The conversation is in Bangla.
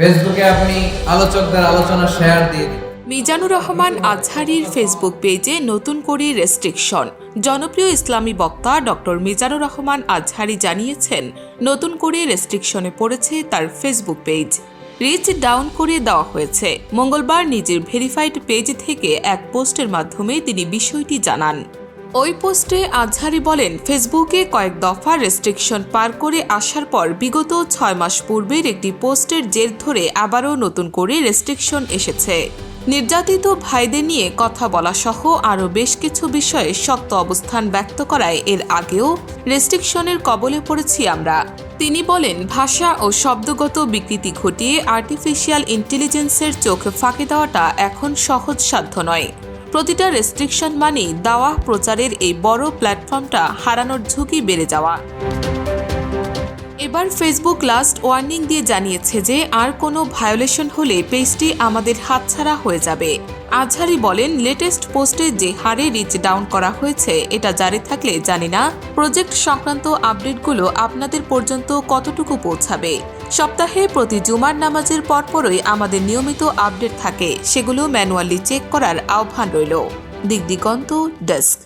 ফেসবুকে আপনি আলোচকদের আলোচনা শেয়ার দিন। মিজানুর রহমান আজহারির ফেসবুক পেজে নতুন করে রেস্ট্রিকশন জনপ্রিয় ইসলামী বক্তা ডক্টর মিজানুর রহমান আজহারি জানিয়েছেন, নতুন করে রেস্ট্রিকশনে পড়েছে তার ফেসবুক পেজ। রিচ ডাউন করে দেওয়া হয়েছে। মঙ্গলবার নিজের ভেরিফাইড পেজ থেকে এক পোস্টের মাধ্যমে তিনি বিষয়টি জানান। ওই পোস্টে আজহারি বলেন, ফেসবুকে কয়েক দফা রেস্ট্রিকশন পার করে আসার পর বিগত ছয় মাস পূর্বের একটি পোস্টের জের ধরে আবারও নতুন করে রেস্ট্রিকশন এসেছে। নির্যাতিত ভাইদের নিয়ে কথা বলা সহ আরও বেশ কিছু বিষয়ে শক্ত অবস্থান ব্যক্ত করায় এর আগেও রেস্ট্রিকশনের কবলে পড়েছি আমরা। তিনি বলেন, ভাষা ও শব্দগত বিকৃতি ঘটিয়ে আর্টিফিশিয়াল ইন্টেলিজেন্সের চোখ ফাঁকে দেওয়াটা এখন সহজসাধ্য নয়। প্রতিটা রেস্ট্রিকশন মানেই দাওয়া প্রচারের এই বড় প্ল্যাটফর্মটা হারানোর ঝুঁকি বেড়ে যাওয়া। এবার ফেসবুক লাস্ট ওয়ার্নিং দিয়ে জানিয়েছে যে আর কোনো ভায়োলেশন হলে পেজটি আমাদের হাতছাড়া হয়ে যাবে। আজহারি বলেন লেটেস্ট পোস্টে যে হারে রিচ ডাউন করা হয়েছে, এটা জারি থাকলে জানি না প্রজেক্ট সংক্রান্ত আপডেটগুলো আপনাদের পর্যন্ত কতটুকু পৌঁছাবে। সপ্তাহে প্রতি জুমার নামাজের পরপরই আমাদের নিয়মিত আপডেট থাকে, সেগুলো ম্যানুয়ালি চেক করার আহ্বান রইল। দিগদিগন্ত ডেস্ক